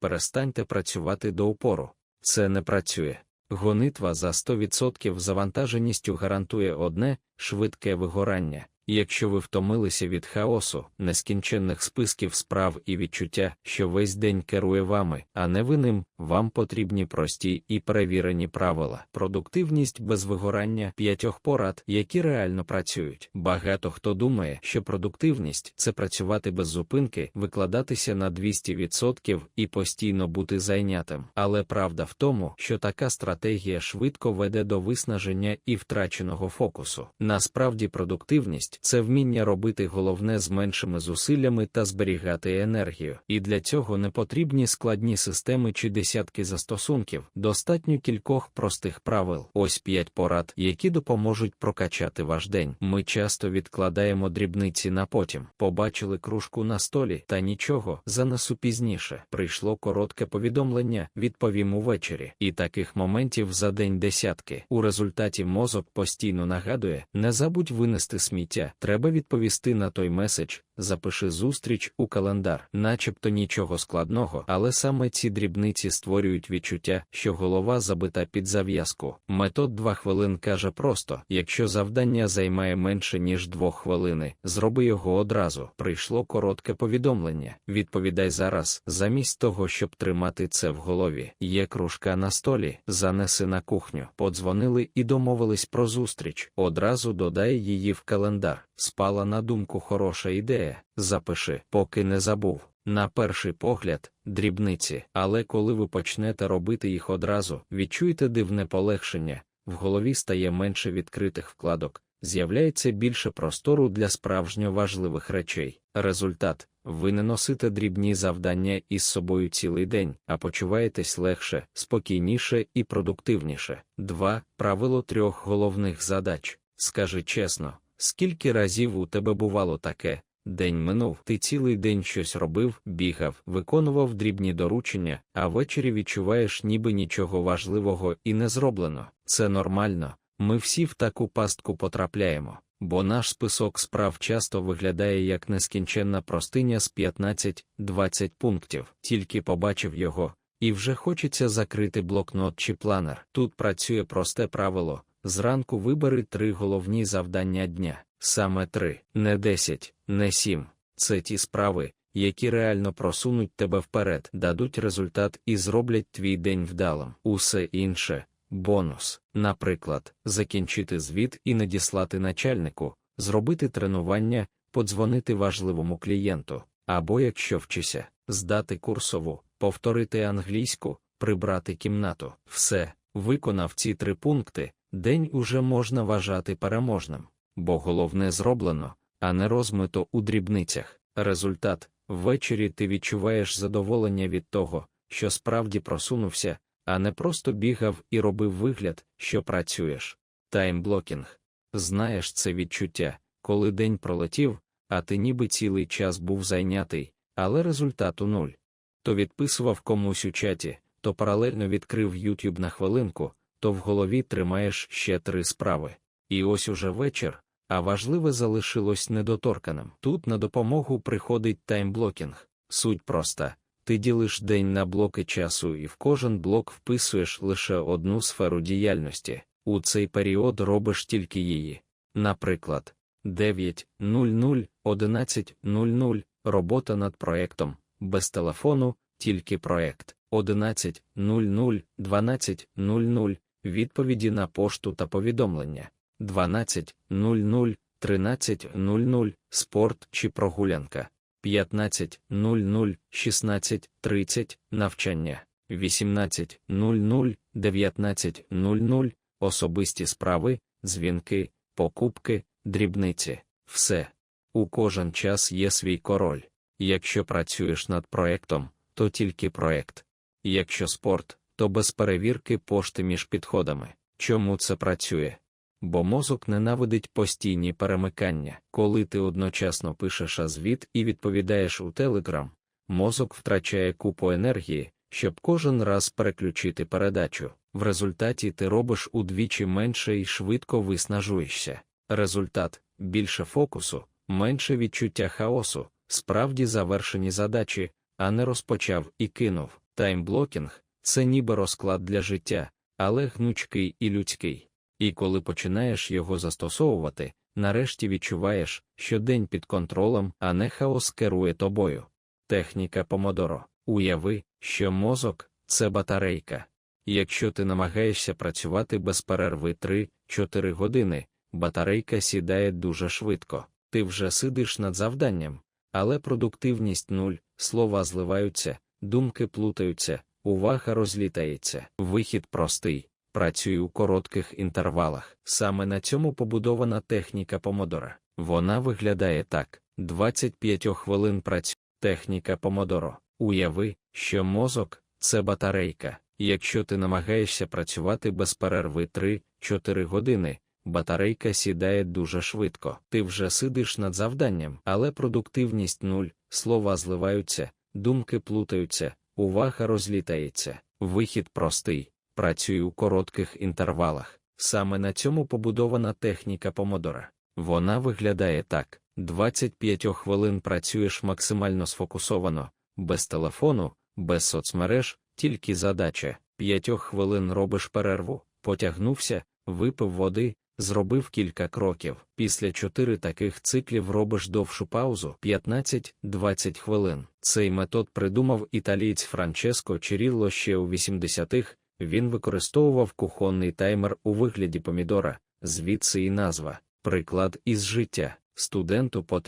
перестаньте працювати до упору. Це не працює. Гонитва за 100% завантаженістю гарантує одне швидке вигорання. Якщо ви втомилися від хаосу, нескінченних списків справ і відчуття, що весь день керує вами, а не ви ним, вам потрібні прості і перевірені правила. Продуктивність без вигорання п'ятьох порад, які реально працюють. Багато хто думає, що продуктивність це працювати без зупинки, викладатися на 200% і постійно бути зайнятим. Але правда в тому, що така стратегія швидко веде до виснаження і втраченого фокусу. Насправді, продуктивність це вміння робити головне з меншими зусиллями та зберігати енергію. І для цього не потрібні складні системи чи десятки застосунків, достатньо кількох простих правил. Ось п'ять порад, які допоможуть прокачати ваш день. Ми часто відкладаємо дрібниці на потім. Побачили кружку на столі, та нічого, занесу пізніше. Прийшло коротке повідомлення, відповім увечері. І таких моментів за день десятки. У результаті мозок постійно нагадує: не забудь винести сміття треба відповісти на той меседж, запиши зустріч у календар, начебто нічого складного, але саме ці дрібниці створюють відчуття, що голова забита під зав'язку. Метод 2 хвилин каже просто: якщо завдання займає менше ніж 2 хвилини, зроби його одразу. Прийшло коротке повідомлення. Відповідай зараз, замість того, щоб тримати це в голові. Є кружка на столі, занеси на кухню. Подзвонили і домовились про зустріч. Одразу додай її в календар. Спала на думку хороша ідея, запиши, поки не забув. На перший погляд, дрібниці, але коли ви почнете робити їх одразу, відчуєте дивне полегшення, в голові стає менше відкритих вкладок, з'являється більше простору для справжньо важливих речей. Результат ви не носите дрібні завдання із собою цілий день, а почуваєтесь легше, спокійніше і продуктивніше. 2. Правило трьох головних задач. Скажи чесно. Скільки разів у тебе бувало таке? День минув, ти цілий день щось робив, бігав, виконував дрібні доручення, а ввечері відчуваєш, ніби нічого важливого і не зроблено. Це нормально. Ми всі в таку пастку потрапляємо, бо наш список справ часто виглядає як нескінченна простиня з 15-20 пунктів, тільки побачив його, і вже хочеться закрити блокнот чи планер. Тут працює просте правило Зранку вибери три головні завдання дня, саме три, не десять, не сім. Це ті справи, які реально просунуть тебе вперед, дадуть результат і зроблять твій день вдалим. Усе інше бонус. Наприклад, закінчити звіт і надіслати начальнику, зробити тренування, подзвонити важливому клієнту, або якщо вчися, здати курсову, повторити англійську, прибрати кімнату. Все, виконав ці три пункти день уже можна вважати переможним, бо головне зроблено, а не розмито у дрібницях. Результат ввечері ти відчуваєш задоволення від того, що справді просунувся, а не просто бігав і робив вигляд, що працюєш. Таймблокінг. Знаєш це відчуття, коли день пролетів, а ти ніби цілий час був зайнятий, але результату нуль. То відписував комусь у чаті, то паралельно відкрив YouTube на хвилинку, то в голові тримаєш ще три справи. І ось уже вечір, а важливе залишилось недоторканим. Тут на допомогу приходить таймблокінг. Суть проста. Ти ділиш день на блоки часу і в кожен блок вписуєш лише одну сферу діяльності. У цей період робиш тільки її. Наприклад, 9.00, 11.00 робота над проектом, без телефону, тільки проект, 11.00, 12.00 відповіді на пошту та повідомлення 12.00, 13.00, спорт чи прогулянка, 15.00, 16.30, навчання, 18.00, 19.00, особисті справи, дзвінки, покупки, дрібниці, все. У кожен час є свій король. Якщо працюєш над проектом, то тільки проект. Якщо спорт, то без перевірки пошти між підходами. Чому це працює? Бо мозок ненавидить постійні перемикання. Коли ти одночасно пишеш азвіт і відповідаєш у Telegram, мозок втрачає купу енергії, щоб кожен раз переключити передачу. В результаті ти робиш удвічі менше і швидко виснажуєшся. Результат більше фокусу, менше відчуття хаосу, справді завершені задачі, а не розпочав і кинув. Таймблокінг це ніби розклад для життя, але гнучкий і людський. І коли починаєш його застосовувати, нарешті відчуваєш, що день під контролем, а не хаос керує тобою. Техніка помодоро. Уяви, що мозок це батарейка. Якщо ти намагаєшся працювати без перерви 3-4 години, батарейка сідає дуже швидко. Ти вже сидиш над завданням, але продуктивність нуль, слова зливаються, думки плутаються, увага розлітається. Вихід простий. Працюй у коротких інтервалах. Саме на цьому побудована техніка помодора. Вона виглядає так: 25 хвилин працює. Техніка помодоро. Уяви, що мозок це батарейка. Якщо ти намагаєшся працювати без перерви 3-4 години, батарейка сідає дуже швидко. Ти вже сидиш над завданням, але продуктивність нуль, слова зливаються, думки плутаються, увага розлітається. Вихід простий. Працюй у коротких інтервалах. Саме на цьому побудована техніка помодора. Вона виглядає так: 25 хвилин працюєш максимально сфокусовано, без телефону, без соцмереж, тільки задача. 5 хвилин робиш перерву, потягнувся, випив води, зробив кілька кроків. Після чотири таких циклів робиш довшу паузу 15-20 хвилин. Цей метод придумав італієць Франческо Черілло ще у 80-х. Він використовував кухонний таймер у вигляді помідора, звідси і назва, приклад із життя. Студенту потрібно